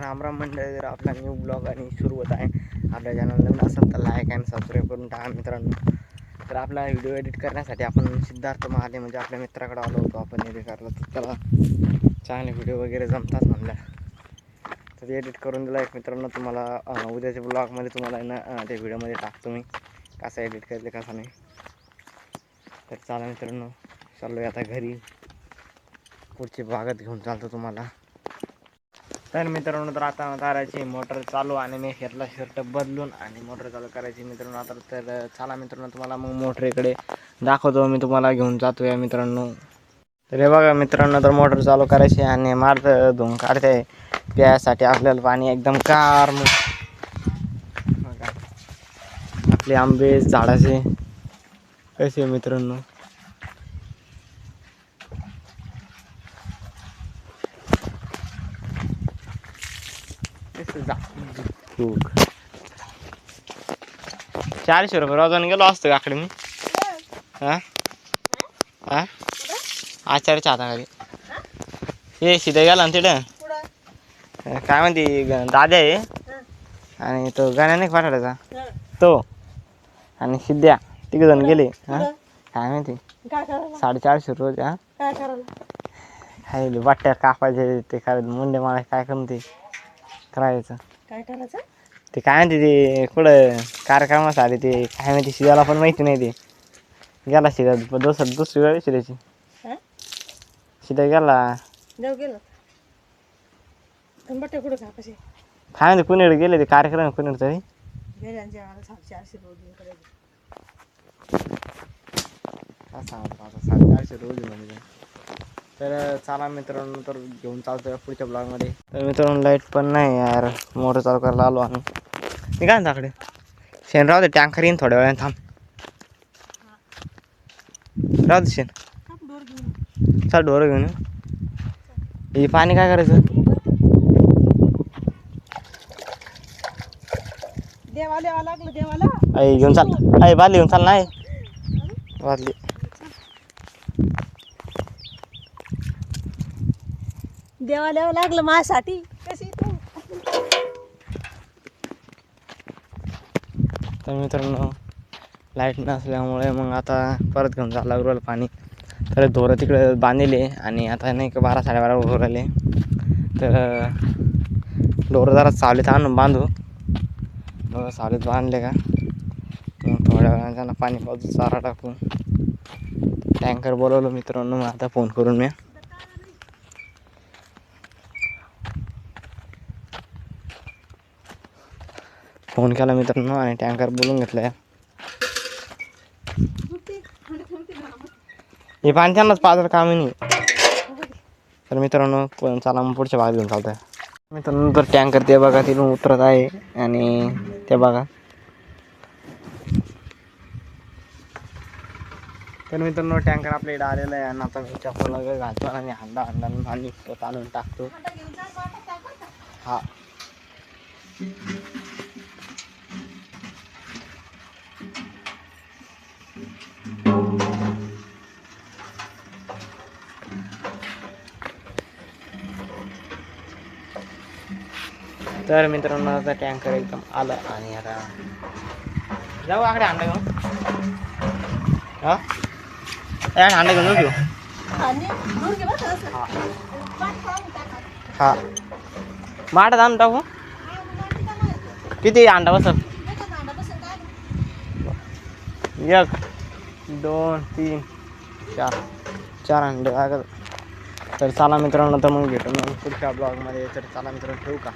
राम राम मंडळी जर आपला न्यू ब्लॉग आणि सुरू होत आहे. आपल्या चॅनल नवीन असेल तर लाईक आणि सबस्क्राईब करून टाका मित्रांनो. तर आपला व्हिडिओ एडिट करण्यासाठी आपण सिद्धार्थ महाले म्हणजे आपल्या मित्राकडे आलो होतो. आपण एडिट करायला तर त्याला चांगले व्हिडिओ वगैरे जमतात म्हणल्या तर ते एडिट करून दिला एक मित्रांनो. तुम्हाला उद्याच्या ब्लॉगमध्ये तुम्हाला ना त्या व्हिडिओमध्ये टाकतो मी. कसं एडिट करते कसं नाही. तर चला मित्रांनो चाललो आता घरी. पुढची बागत घेऊन चालतो तुम्हाला. तर मित्रांनो तर आता ताराची मोटर चालू आणि मी फिरला शर्ट बदलून आणि मोटर चालू करायची मित्रांनो. आता तर चला मित्रांनो तुम्हाला मग मोटरीकडे दाखवतो. मी तुम्हाला घेऊन जातो या मित्रांनो. तर हे बघा मित्रांनो तर मोटर चालू करायची आणि मार्ग धुवून काढते. प्यायसाठी आपल्याला पाणी एकदम कार आपले आंबे झाडाचे कसे आहे मित्रांनो? झाकूक. चारशे रुपये रोजाने गेलो असतो काकडे मी? हा? हा? आचार्याच्या हाताखाली ये शिदा गेला ना तिथं काय म्हणते ग- दादा आहे? आणि तो गाण्या नाही पाठवायचा तो आणि सिद्ध्या तिघ जण गेले. हा? काय माहिती साडेचारशे रोज हा? काय वाट्या कापायचे ते काय मुंडे माळे काय करून ते करायचं. काय करायचं? ते काय म्हणते ते कुठं कार्यक्रमास आले ते काय माहिती शिजायला पण माहिती नाही ते. गेला शिजा दुसरा दुसरी वेळ शिजायची. हा? शिदा गेला. देव गेलं. बट्टे कुठं का कसे काय म्हणते कुणीकडे गेले ते कार्यक्रम कुणीकडे तरी. गेले आणि जेवायला साडे चारशे रोज देऊ करायचे. काय सांगतो आता साडेचारशे रोज आहे म्हणजे तर चला मित्रांनो तर घेऊन चालतोय पुढच्या ब्लॉगमध्ये तर मित्रांनो लाइट पण नाही यार. मोटर चालू करायला आलो आम्ही. मी काय म्हणतो शेण राहू दे टँकर येईन थोड्या वेळाने थांब. राहू दे शेण. काप डोर घेऊन चल ढोरं घेऊन येऊ. हे पाणी काय करायचं? देवाला यावं लागलं देवाला. आई घेऊन चाल. आई बादली घेऊन चाल नाही बादली. देवाला द्यावं लागलं माझ्यासाठी. कशी तू? तर मित्रांनो लाइट नसल्यामुळे मग आता परत घेऊन जायला लागलं पाणी. तर धोरं तिकडे बांधले आणि आता नाही का बारा साडेबारा उभं राहिले. तर ढोरं जरा सावलीत आणून बांधू. मग सावलीत बांधले का? मग थोड्या वेळाने त्यांना पाणी पाजू चारा टाकू टँकर बोलवलं मित्रांनो मग आता फोन करून मी. फोन केला मित्रांनो आणि टँकर बोलून घेतलं हे पाणी पाजर पाजायला कामी नाही? तर मित्रांनो पण चला मग पुढच्या भागात घेऊन चालतंय. मित्रांनो तर टँकर ते बघा तिथून उतरत आहे आणि ते बघा. तर मित्रांनो टँकर आपल्या इकडे आलेला आहे आणि आता चप्पल वगैरे घालतो आणि हांडा हांडा आणि तो चालून टाकतो. हा. तर मित्रांनो आता टँकर एकदम आला आणि आता जाऊ आकडे अंडा घेऊन. हा? अंडा घेऊन जाऊ. हा. हा. माठात आणून टाकू हा? किती अंडा काय? एक दोन तीन चार. चार अंडे. लागत तर चला मित्रांनो तर मग भेटू मग पुढच्या ब्लॉगमध्ये तर चला मित्रांनो ठेवू का?